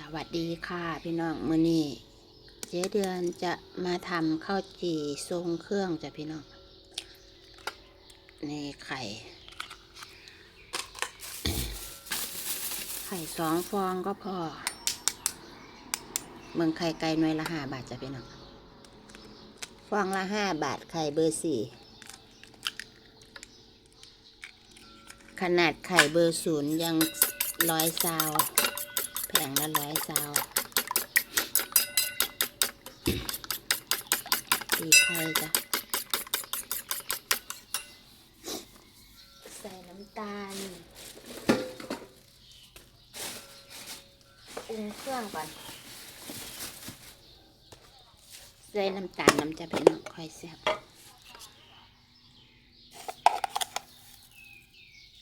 สวัสดีค่ะพี่น้องมื้อนี้เจ๊เดือนจะมาทำข้าวจี่ทรงเครื่องจ้ะพี่น้องนี่ไข่ ไข่สองฟองก็พอ เมืองไข่ไก่หน่วยละห้าบาทจ้ะพี่น้องฟองละห้าบาทไข่เบอร์สี่ขนาดไข่เบอร์ศูนย์ยังร้อยซาว แผงละร้อยซาวตีไข่จ้ะ ใส่น้ำตาลปรุงเครื่องก่อนใส่น้ำตาลน้ำจะเป็นน้องค่อยแซ่บ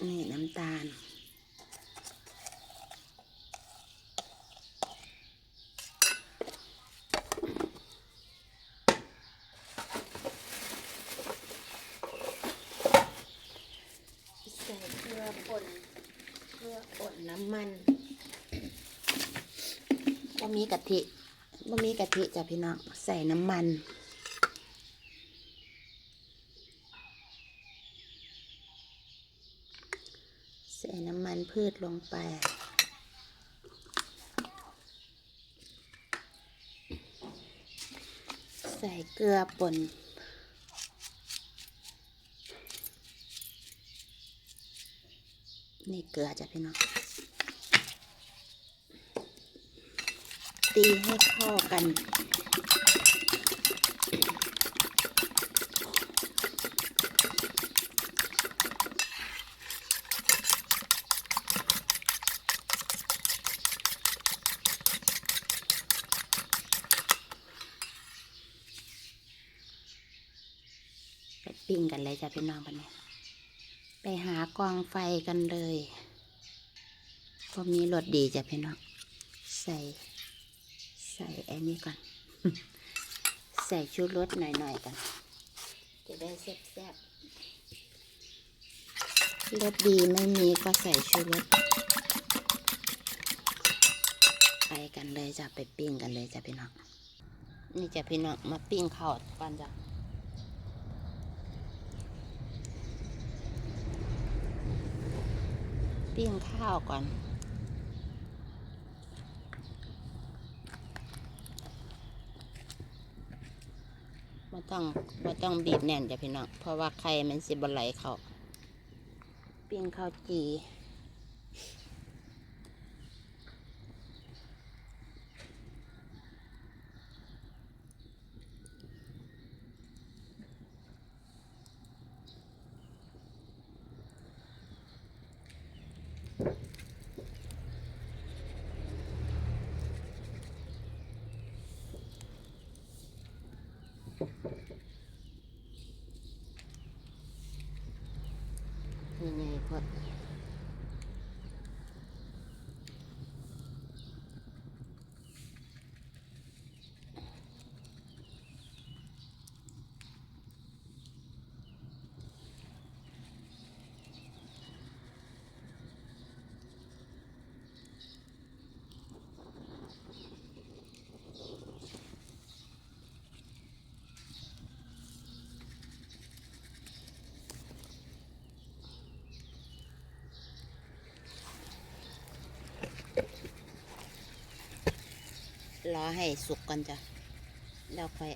นี่น้ำตาล ใส่เกลือป่นเกลือป่ น้ำมันบ่มีกะทิบ่มีกะทิจ้ะพี่น้อง ใส่น้ำมัน ใส่น้ำมันพืชลงไปใส่เกลือป่น นี่เกลือจ้ะพี่น้อง ตีให้เข้ากัน ไปปิ้งกันเลยจ้ะพี่น้องกันเนี่ยไปหากองไฟกันเลยพวกนี้รสดีจ้ะพี่น้องใส่ ใส่ไอ้นี่ก่อน ใส่ชูรสหน่อยๆกันจะได้แซ่บๆรสดีไม่มีก็ใส่ชูรสไปกันเลยจะไปปิ้งกันเลยจะพี่น้อง นี่จะพี่น้องมาปิ้งข้าวก่อนจ้ะปิ้งข้าวก่อน ไม่ ต้องไม่ต้องบีบแน่นจ้ะพี่น้อง เพราะว่าไข่มันสิบไหลเขา ปิ้งข้าวจีนี่ไงพวก รอให้สุกก่อนจ้ะแล้วค่อย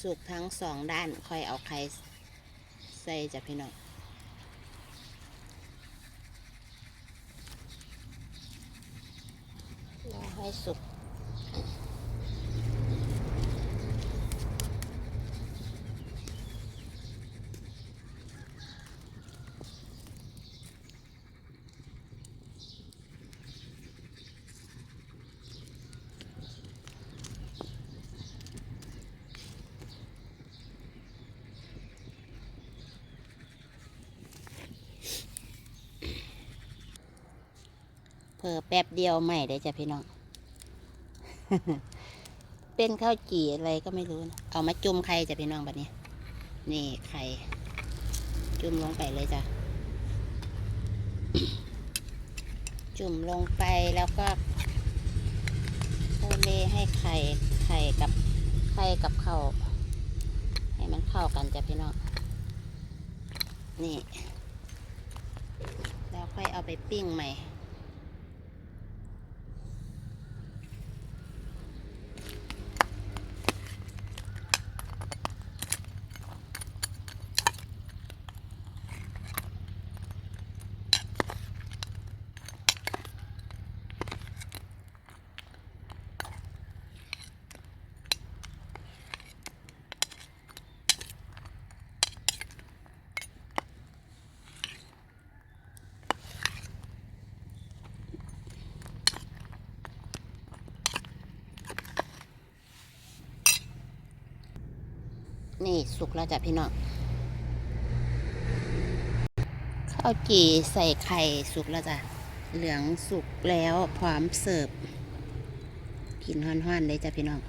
สุกทั้งสองด้านค่อยเอาไข่ใส่จ้ะพี่น้องรอให้สุก เพอแป๊บเดียวใหม่ได้จ้ะพี่น้อง เป็นข้าวจี่อะไรก็ไม่รู้นะเอามาจุ่มไข่จ้ะพี่น้องแบบนี้ นี่ไข่ จุ่มลงไปเลยจ้ะ จุ่มลงไปแล้วก็เล่ให้ไข่ไข่กับไข่กับข้าวให้มันเข้ากันจ้ะพี่น้อง นี่ แล้วค่อยเอาไปปิ้งใหม่ นี่สุกแล้วจ้ะพี่น้องข้าวจี่ใส่ไข่สุกแล้วจ้ะเหลืองสุกแล้วพร้อมเสิร์ฟกินห้อนๆเลยจ้ะพี่น้อง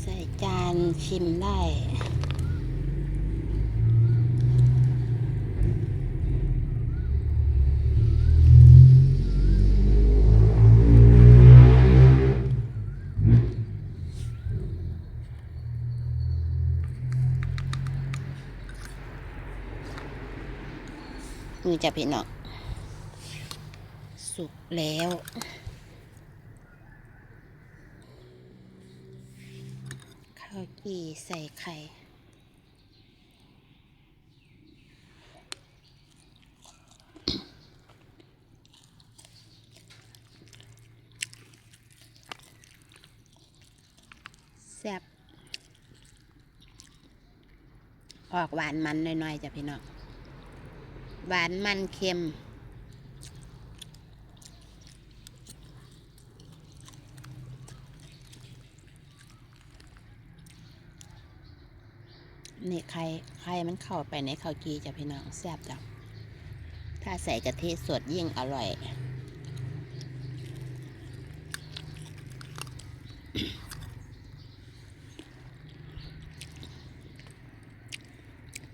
ใส่จานชิมได้ นี่จะพี่น้องสุกแล้วข้าวจี่ใส่ไข่แซ่บออกหวานมันหน่อยๆจ้ะพี่น้อง หวานมันเค็ม นี่ไข่ไข่มันเข้าไปในข้าวจีจะพี่น้องแซ่บจ้ะถ้าใส่กะทิสดยิ่งอร่อย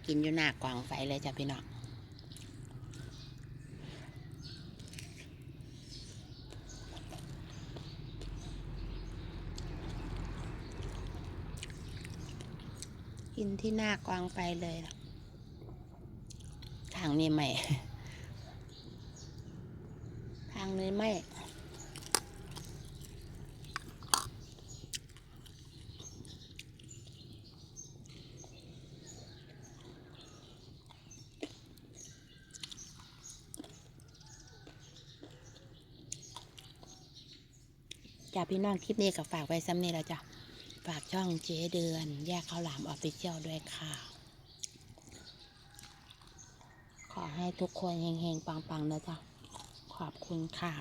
กินอยู่หน้ากวางไฟเลยจ้ะพี่น้อง กินที่หน้ากวางไฟเลย ทางนี้ไม่ ทางนี้ไม่จ้าพี่น้องคลิปนี้ก็ฝากไว้ซ้ำนี้แล้วจ้ะ ฝากช่องเจ๊เดือน แยกข้าวหลามออฟฟิเชียลด้วยค่ะ ขอให้ทุกคนเฮงๆ ปังๆนะจ๊ะ ขอบคุณค่ะ